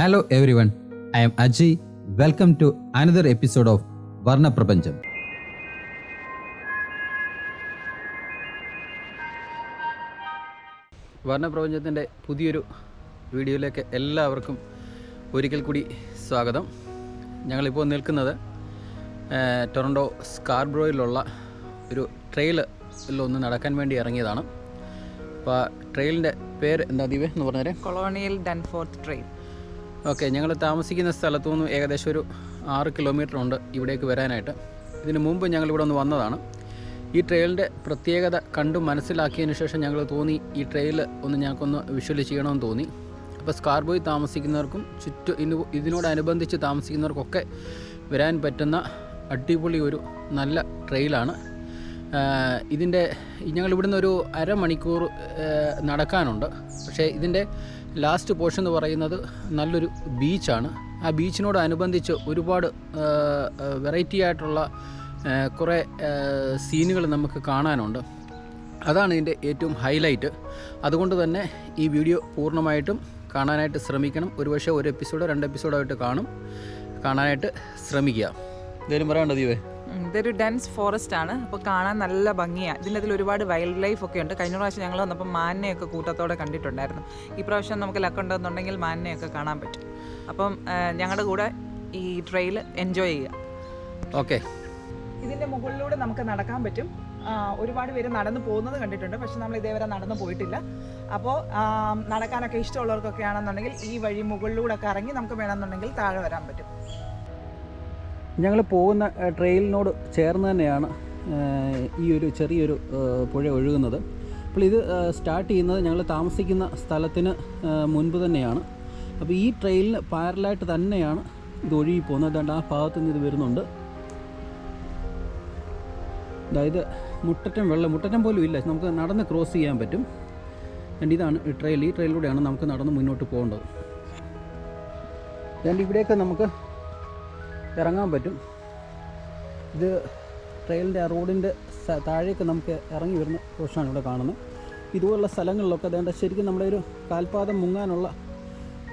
Hello everyone I'm Aji welcome to another episode of Varnaprapancham വർണപ്രപഞ്ചത്തിന്റെ പുതിയൊരു വീഡിയോയിലേക്ക് എല്ലാവർക്കും ഒരിക്കൽ കൂടി സ്വാഗതം. ഞങ്ങളിപ്പോൾ നിൽക്കുന്നത് ടൊറൻഡോ സ്കാർബ്രോയിലുള്ള ഒരു ട്രെയിലൊന്ന് നടക്കാൻ വേണ്ടി ഇറങ്ങിയതാണ്. അപ്പോൾ ആ ട്രെയിലിന്റെ പേര് എന്താ ദീപേ എന്ന് പറഞ്ഞാൽ കൊളോണിയൽ ഡൻഫോർത്ത് ട്രെയിൻ ഓക്കെ ഞങ്ങൾ താമസിക്കുന്ന സ്ഥലത്തു നിന്ന് ഏകദേശം ഒരു ആറ് കിലോമീറ്റർ ഉണ്ട് ഇവിടേക്ക് വരാനായിട്ട്. ഇതിന് മുമ്പ് ഞങ്ങൾ ഇവിടെ ഒന്ന് വന്നതാണ്. ഈ ട്രെയിലിന്റെ പ്രത്യേകത കണ്ടു മനസ്സിലാക്കിയതിന് ശേഷം ഞങ്ങൾ തോന്നി ഈ ട്രെയിൽ ഒന്ന് ഞങ്ങൾക്കൊന്ന് വിഷ്വലി ചെയ്യണമെന്ന് തോന്നി. അപ്പോൾ സ്കാർബോയിൽ താമസിക്കുന്നവർക്കും ചുറ്റും ഇന്ന് ഇതിനോടനുബന്ധിച്ച് താമസിക്കുന്നവർക്കൊക്കെ വരാൻ പറ്റുന്ന അടിപൊളി ഒരു നല്ല ട്രെയിലാണ് ഇതിന്റെ ഞങ്ങൾ ഇവിടുന്ന് ഒരു അരമണിക്കൂർ നടക്കാനുണ്ട്. പക്ഷേ ഇതിന്റെ ലാസ്റ്റ് പോർഷൻ എന്ന് പറയുന്നത് നല്ലൊരു ബീച്ചാണ് ആ ബീച്ചിനോട് അനുബന്ധിച്ച് ഒരുപാട് വെറൈറ്റി ആയിട്ടുള്ള കുറേ സീനുകൾ നമുക്ക് കാണാനുണ്ട്. അതാണ് ഇതിന്റെ ഏറ്റവും ഹൈലൈറ്റ് അതുകൊണ്ട് തന്നെ ഈ വീഡിയോ പൂർണമായിട്ടും കാണാനായിട്ട് ശ്രമിക്കണം. ഒരുപക്ഷെ ഒരു എപ്പിസോഡോ രണ്ട് എപ്പിസോഡോ ആയിട്ട് കാണും. കാണാനായിട്ട് ശ്രമിക്കുക. എന്തെങ്കിലും പറയാനുണ്ടോ ഉം, ഇതൊരു ഡെൻസ് ഫോറസ്റ്റ് ആണ്. അപ്പോൾ കാണാൻ നല്ല ഭംഗിയാണ് ഇതിന്റെ അതിൽ ഒരുപാട് വൈൽഡ് ലൈഫ് ഒക്കെ ഉണ്ട്. കഴിഞ്ഞ പ്രാവശ്യം ഞങ്ങൾ വന്നപ്പോൾ മാനിനെയൊക്കെ കൂട്ടത്തോടെ കണ്ടിട്ടുണ്ടായിരുന്നു. ഈ പ്രാവശ്യം നമുക്ക് ലക്കുണ്ടെന്നുണ്ടെങ്കിൽ മാനിനെയൊക്കെ കാണാൻ പറ്റും. അപ്പം ഞങ്ങളുടെ കൂടെ ഈ ട്രെയിൽ എൻജോയ് ചെയ്യുക. ഓക്കെ. ഇതിന്റെ മുകളിലൂടെ നമുക്ക് നടക്കാൻ പറ്റും. ഒരുപാട് പേര് നടന്നു പോകുന്നത് കണ്ടിട്ടുണ്ട്. പക്ഷെ നമ്മൾ ഇതേവരെ നടന്നു പോയിട്ടില്ല. അപ്പോൾ നടക്കാനൊക്കെ ഇഷ്ടമുള്ളവർക്കൊക്കെ ആണെന്നുണ്ടെങ്കിൽ ഈ വഴി മുകളിലൂടെ ഒക്കെ ഇറങ്ങി നമുക്ക് വേണമെന്നുണ്ടെങ്കിൽ താഴെ വരാൻ പറ്റും. ഞങ്ങൾ പോകുന്ന ട്രെയിലിനോട് ചേർന്ന് തന്നെയാണ് ഈ ഒരു ചെറിയൊരു പുഴ ഒഴുകുന്നത്. അപ്പോൾ ഇത് സ്റ്റാർട്ട് ചെയ്യുന്നത് ഞങ്ങൾ താമസിക്കുന്ന സ്ഥലത്തിന് മുൻപ് തന്നെയാണ്. അപ്പോൾ ഈ ട്രെയിലിന് പാരലായിട്ട് തന്നെയാണ് ഇത് ഒഴുകി പോകുന്നത്. അതുകൊണ്ട് ആ ഭാഗത്ത് നിന്ന് ഇത് വരുന്നുണ്ട്. അതായത് മുട്ടറ്റം വെള്ളം മുട്ടറ്റം പോലും ഇല്ല. നമുക്ക് നടന്ന് ക്രോസ് ചെയ്യാൻ പറ്റും. ആൻഡ് ഇതാണ് ട്രെയിൽ ഈ ട്രെയിലൂടെയാണ് നമുക്ക് നടന്ന് മുന്നോട്ട് പോകേണ്ടത്. ആൻഡ് ഇവിടെയൊക്കെ നമുക്ക് ഇറങ്ങാൻ പറ്റും. ഇത് ട്രെയിലിന്റെ റോഡിന്റെ താഴേക്ക് നമുക്ക് ഇറങ്ങി വരുന്ന പോർഷനാണ് ഇവിടെ കാണുന്നത്. ഇതുപോലുള്ള സ്ഥലങ്ങളിലൊക്കെ അതേണ്ട ശരിക്കും നമ്മുടെ ഒരു കാൽപാദം മുങ്ങാനുള്ള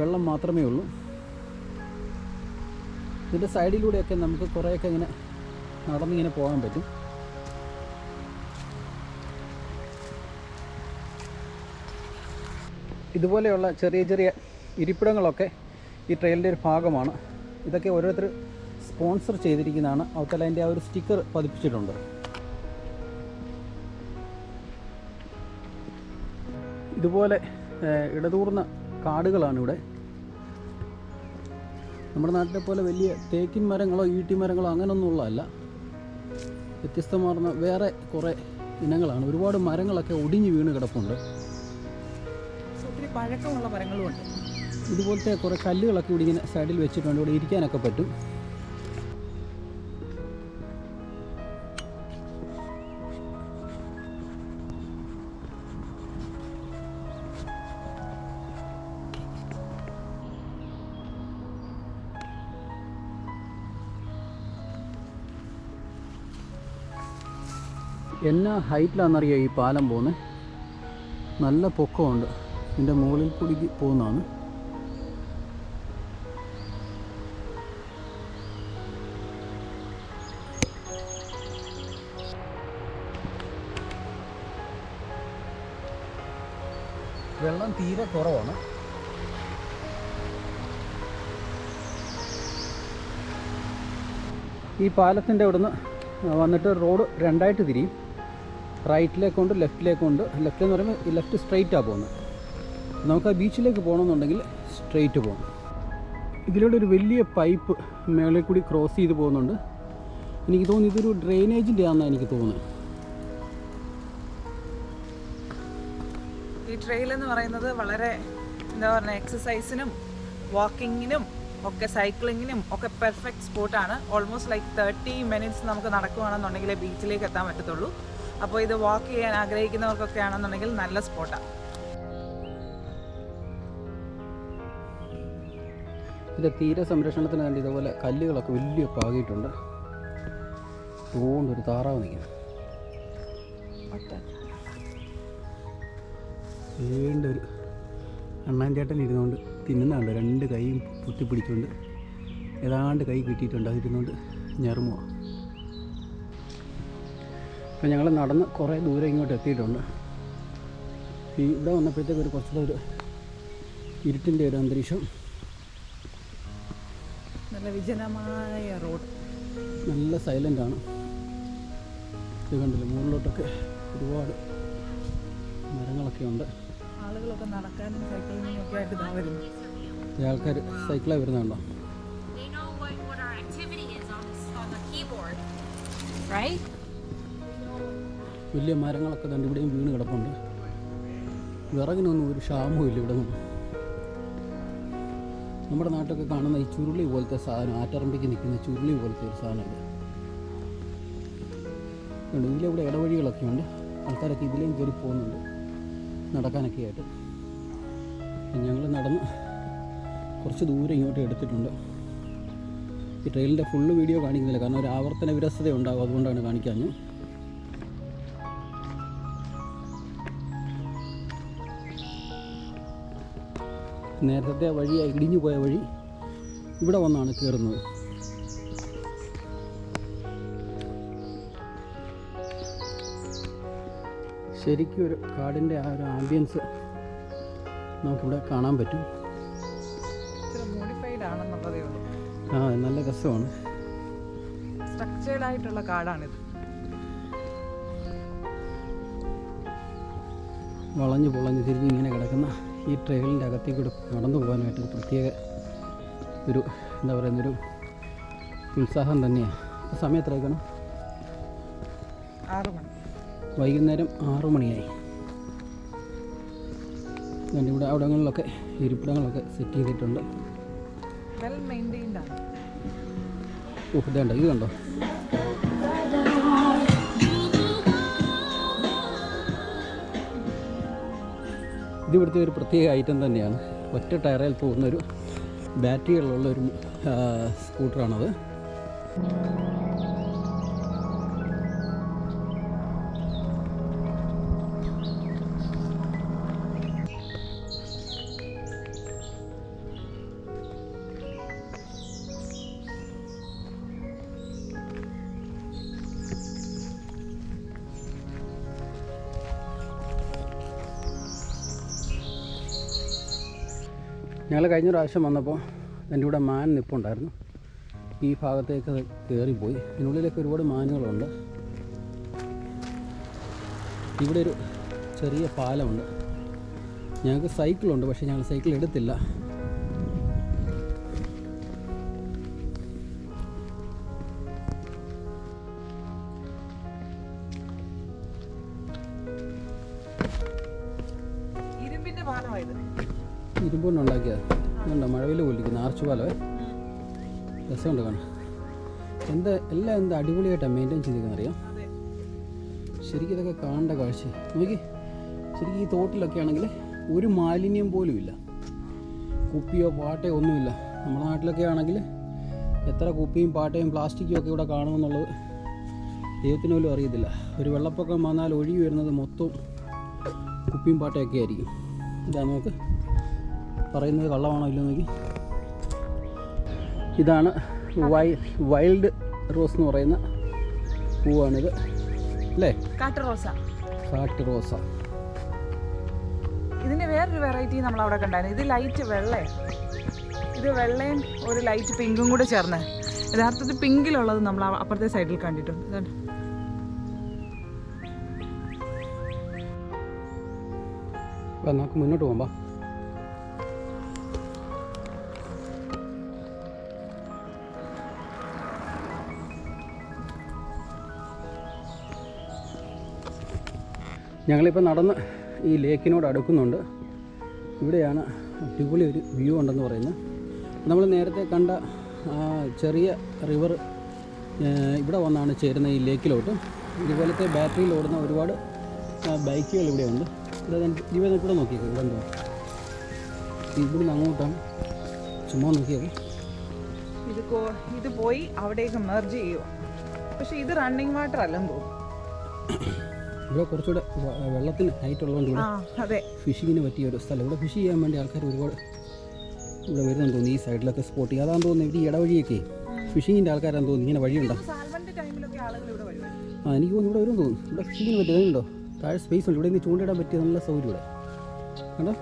വെള്ളം മാത്രമേ ഉള്ളൂ. ഇതിന്റെ സൈഡിലൂടെയൊക്കെ നമുക്ക് കുറേയൊക്കെ ഇങ്ങനെ നടന്നിങ്ങനെ പോകാൻ പറ്റും. ഇതുപോലെയുള്ള ചെറിയ ചെറിയ ഇരിപ്പിടങ്ങളൊക്കെ ഈ ട്രെയിലിന്റെ ഒരു ഭാഗമാണ്. ഇതൊക്കെ ഓരോരുത്തർ സ്പോൺസർ ചെയ്തിരിക്കുന്നതാണ്. അവത്തല അതിന്റെ ആ ഒരു സ്റ്റിക്കർ പതിപ്പിച്ചിട്ടുണ്ട്. ഇതുപോലെ ഇടതൂർന്ന കാടുകളാണ് ഇവിടെ. നമ്മുടെ നാട്ടിലെ പോലെ വലിയ തേക്കിൻ മരങ്ങളോ ഈട്ടി മരങ്ങളോ അങ്ങനെയൊന്നും ഉള്ളതല്ല വ്യത്യസ്തമാർന്ന വേറെ കുറേ ഇനങ്ങളാണ്. ഒരുപാട് മരങ്ങളൊക്കെ ഒടിഞ്ഞു വീണ് കിടപ്പുണ്ട്. ഒത്തിരി പഴക്കമുള്ള മരങ്ങളുമുണ്ട്. ഇതുപോലത്തെ കുറേ കല്ലുകളൊക്കെ ഇവിടെ ഇങ്ങനെ സൈഡിൽ വെച്ചിട്ടുണ്ട്. ഇവിടെ ഇരിക്കാനൊക്കെ പറ്റും. എന്നാ ഹൈറ്റിലാണെന്നറിയോ ഈ പാലം പോകുന്നത് നല്ല പൊക്കമുണ്ട്. ഇതിന്റെ മുകളിൽ കൂടി പോകുന്നതാണ്. വെള്ളം തീരെ കുറവാണ്. ഈ പാലത്തിന്റെ അവിടുന്ന് വന്നിട്ട് റോഡ് രണ്ടായിട്ട് തിരിയും. റൈറ്റിലേക്കുണ്ട് ലെഫ്റ്റിലേക്കുണ്ട് ലെഫ്റ്റ് എന്ന് പറയുമ്പോൾ ലെഫ്റ്റ് സ്ട്രെയിറ്റാണ് പോകുന്നത്. നമുക്ക് ആ ബീച്ചിലേക്ക് പോകണമെന്നുണ്ടെങ്കിൽ സ്ട്രെയിറ്റ് പോകണം. ഇതിലൂടെ ഒരു വലിയ പൈപ്പ് മേളിൽ കൂടി ക്രോസ് ചെയ്ത് പോകുന്നുണ്ട്. എനിക്ക് തോന്നുന്നു ഇതൊരു ഡ്രെയിനേജിന്റെ ആണെന്നാണ് എനിക്ക് തോന്നുന്നത്. ഈ ട്രെയിൽ എന്ന് പറയുന്നത് വളരെ എന്താ പറയുക എക്സസൈസിനും വാക്കിങ്ങിനും ഒക്കെ സൈക്ലിങ്ങിനും ഒക്കെ പെർഫെക്റ്റ് സ്പോട്ടാണ് ഓൾമോസ്റ്റ് ലൈക്ക് തേർട്ടി മിനിറ്റ്സ് നമുക്ക് നടക്കുകയാണെന്നുണ്ടെങ്കിൽ ബീച്ചിലേക്ക് എത്താൻ പറ്റത്തുള്ളൂ. അപ്പോൾ ഇത് വാക്ക് ചെയ്യാൻ ആഗ്രഹിക്കുന്നവർക്കൊക്കെ ആണെന്നുണ്ടെങ്കിൽ നല്ല സ്പോട്ടാണ് ഇതിന്റെ തീര സംരക്ഷണത്തിന് വേണ്ടി ഇതുപോലെ കല്ലുകളൊക്കെ വലിയ പാകിയിട്ടുണ്ട്. തോണ്ടൊരു താറാവ് നിൽക്കുന്നു. വീണ്ടൊരു അണ്ണാൻ ചേട്ടൻ ഇരുന്നുകൊണ്ട് തിന്നുന്നുണ്ട് രണ്ട് കൈയും പൊത്തിപ്പിടിച്ചുകൊണ്ട് ഏതാണ്ട് കൈ കിട്ടിയിട്ടുണ്ട്. അതിരുന്നുകൊണ്ട് ഞെറുമുക അപ്പോൾ ഞങ്ങൾ നടന്ന് കുറേ ദൂരം ഇങ്ങോട്ട് എത്തിയിട്ടുണ്ട്. ഈ ഇവിടെ വന്നപ്പോഴത്തേക്ക് ഒരു കുറച്ചുകൂടെ ഒരു ഇരുട്ടിന്റെ ഒരു അന്തരീക്ഷം. നല്ല വിജനമായ റോഡ്. നല്ല സൈലന്റ് ആണ്. ഇത് കണ്ടില്ല മുകളിലോട്ടൊക്കെ ഒരുപാട് മരങ്ങളൊക്കെ ഉണ്ട്. ആളുകളൊക്കെ നടക്കാനും സൈക്കിളിങ്ങും ഒക്കെ ആയിട്ട് ഇതാ വരുന്നു. ഈ ആൾക്കാർ സൈക്കിളായി വരുന്നുണ്ടോ They വലിയ മരങ്ങളൊക്കെ തന്നെ ഇവിടെയും വീണ് കിടപ്പുണ്ട്. വിറകിനൊന്നും ഒരു ക്ഷാമവും ഇല്ല ഇവിടെ നിന്ന്. നമ്മുടെ നാട്ടിലൊക്കെ കാണുന്ന ഈ ചുരുളി പോലത്തെ സാധനം ആറ്ററമ്പിക്ക് നിൽക്കുന്ന ചുരുളി പോലത്തെ ഒരു സാധനമുണ്ട് ഇതിലെ ഇവിടെ ഇടവഴികളൊക്കെ ഉണ്ട്. ആൾക്കാരൊക്കെ ഇതിലേയും കയറി പോകുന്നുണ്ട്. നടക്കാനൊക്കെ ആയിട്ട്. ഞങ്ങൾ നടന്ന് കുറച്ച് ദൂരം ഇങ്ങോട്ട് എടുത്തിട്ടുണ്ട്. ഈ ട്രെയിലിന്റെ ഫുള്ള് വീഡിയോ കാണിക്കുന്നില്ല. കാരണം ഒരു ആവർത്തന വിരസത ഉണ്ടാകും അതുകൊണ്ടാണ് കാണിക്കാഞ്ഞ് നേരത്തെ വഴി ഇടിഞ്ഞു പോയ വഴി ഇവിടെ വന്നാണ് കയറുന്നത്. ശരിക്കും ഒരു കാടിന്റെ ആ ഒരു ആംബിയൻസ് നമുക്കിവിടെ കാണാൻ പറ്റും. ആ നല്ല രസമാണ്. സ്ട്രക്ചേർഡ് ആയിട്ടുള്ള കാടാണിത്. വളഞ്ഞ് പൊളഞ്ഞ് തിരിഞ്ഞ് ഇങ്ങനെ കിടക്കുന്ന ഈ ട്രെയിലിന്റെ അകത്തേക്കൂടെ നടന്നു പോകാനായിട്ട് ഒരു പ്രത്യേക ഒരു എന്താ പറയുന്നൊരു ഉത്സാഹം തന്നെയാണ്. ഇപ്പോൾ സമയം എത്രയാക്കണം ആറ് മണി. വൈകുന്നേരം ആറു മണിയായി. എന്റെ ഇവിടെ അവിടങ്ങളിലൊക്കെ ഇരിപ്പിടങ്ങളൊക്കെ സെറ്റ് ചെയ്തിട്ടുണ്ട്. വെൽ മെയിന്റെയിൻഡ് ആണ്. ഓ ഇതേണ്ട? ഇത് കണ്ടോ? ഇത് ഇവിടുത്തെ ഒരു പ്രത്യേക ഐറ്റം തന്നെയാണ്. ഒറ്റ ടയറിൽ പോകുന്നൊരു ബാറ്ററികളുള്ള ഒരു സ്കൂട്ടറാണത്. ഞങ്ങൾ കഴിഞ്ഞ പ്രാവശ്യം വന്നപ്പോൾ എന്റെ കൂടെ മാൻ നിപ്പുണ്ടായിരുന്നു. ഈ ഭാഗത്തേക്ക് കയറിപ്പോയി ഇതിനുള്ളിലൊക്കെ ഒരുപാട് മാനുകളുണ്ട്. ഇവിടെ ഒരു ചെറിയ പാലമുണ്ട്. ഞങ്ങൾക്ക് സൈക്കിളുണ്ട് പക്ഷേ ഞങ്ങൾ സൈക്കിൾ എടുത്തില്ല. ഇരുമ്പുകൊണ്ടുണ്ടാക്കിയത് ഇതുണ്ടോ മഴവിൽ കൊല്ലിക്കുന്ന ആർച്ചു പാലമേ രസമുണ്ട് കാണാം എന്താ എല്ലാം എന്താ അടിപൊളിയായിട്ടാണ് മെയിന്റെയിൻ ചെയ്തിരിക്കുന്നത് അറിയാം ശരിക്കും ഇതൊക്കെ കാണേണ്ട കാഴ്ച. നോക്കി ശരിക്കും ഈ തോട്ടിലൊക്കെ ആണെങ്കിൽ ഒരു മാലിന്യം പോലും ഇല്ല. കുപ്പിയോ പാട്ടയോ ഒന്നുമില്ല. നമ്മുടെ നാട്ടിലൊക്കെ ആണെങ്കിൽ എത്ര കുപ്പിയും പാട്ടയും പ്ലാസ്റ്റിക്കും ഒക്കെ ഇവിടെ കാണുമെന്നുള്ളത് ദൈവത്തിന് പോലും അറിയത്തില്ല. ഒരു വെള്ളപ്പൊക്കം വന്നാൽ ഒഴുകി വരുന്നത് മൊത്തം കുപ്പിയും പാട്ടയൊക്കെ ആയിരിക്കും. ഇതാ നോക്ക്. പറയുന്നത് കള്ളമാണോ ഇല്ലെന്നെങ്കിൽ നോക്കി. ഇതാണ് വൈ വൈൽഡ് റോസ് എന്ന് പറയുന്ന പൂവാണിത് അല്ലേ? കാട്ട് റോസ. ഇതിന് വേറൊരു വെറൈറ്റി നമ്മൾ അവിടെ കണ്ടായിരുന്നു. ഇത് ലൈറ്റ് വെള്ളേ. ഇത് വെള്ളയും ഒരു ലൈറ്റ് പിങ്കും കൂടെ ചേർന്ന്. യഥാർത്ഥത്തിൽ പിങ്കിലുള്ളത് നമ്മൾ അപ്പുറത്തെ സൈഡിൽ കണ്ടിട്ടുണ്ട്. ഇതാണ്. നമുക്ക് മുന്നോട്ട് പോകാം ഞങ്ങളിപ്പോൾ നടന്ന് ഈ ലേക്കിനോട് അടുക്കുന്നുണ്ട്. ഇവിടെയാണ് അടിപൊളി ഒരു വ്യൂ ഉണ്ടെന്ന് പറയുന്നത്. നമ്മൾ നേരത്തെ കണ്ട ചെറിയ റിവർ ഇവിടെ വന്നാണ് ചേരുന്ന ഈ ലേക്കിലോട്ട്. ഇതുപോലത്തെ ബാറ്ററിയിൽ ഓടുന്ന ഒരുപാട് ബൈക്കുകൾ ഇവിടെയുണ്ട്. ഇവിടെ ഇവിടെ നോക്കിയേക്കും. ഇവിടെ എന്തോ ഇവിടുന്ന് അങ്ങോട്ടാണ്. ചുമ്മാ നോക്കിയത് ഇത് ഇത് പോയി അവിടേക്ക് മെർജ് ചെയ്യുക പക്ഷേ ഇത് റണ്ണിങ് വാട്ടർ അല്ലെന്ന് തോന്നുന്നു. ഇവിടെ കുറച്ചുകൂടെ വെള്ളത്തിന് ഹൈറ്റ് ഉള്ളതുകൊണ്ട് ഇവിടെ ഫിഷിങ്ങിന് പറ്റിയ ഒരു സ്ഥലം. ഇവിടെ ഫിഷ് ചെയ്യാൻ വേണ്ടി ആൾക്കാർ ഒരുപാട് ഇവിടെ വരുന്നുണ്ട് തോന്നുന്നു ഈ സൈഡിലൊക്കെ സ്പോട്ട് ചെയ്യുക അതാന്ന് തോന്നുന്നു ഇവിടെ ഈ ഇടവഴിയൊക്കെ ഫിഷിങ്ങിന്റെ ആൾക്കാരാന്ന് തോന്നുന്നു. ഇങ്ങനെ വഴിയുണ്ടോ? ആ എനിക്ക് തോന്നുന്നു ഇവിടെ വരും തോന്നുന്നു. ഇവിടെ ഫിഷിങ്ങിന് പറ്റിയ അതുണ്ടോ താഴെ സ്പേസ് ഉണ്ട്. ഇവിടെ നിന്ന് ചൂണ്ടിടാൻ പറ്റിയ നല്ല സൗകര്യം ഇവിടെ. കണ്ടോ?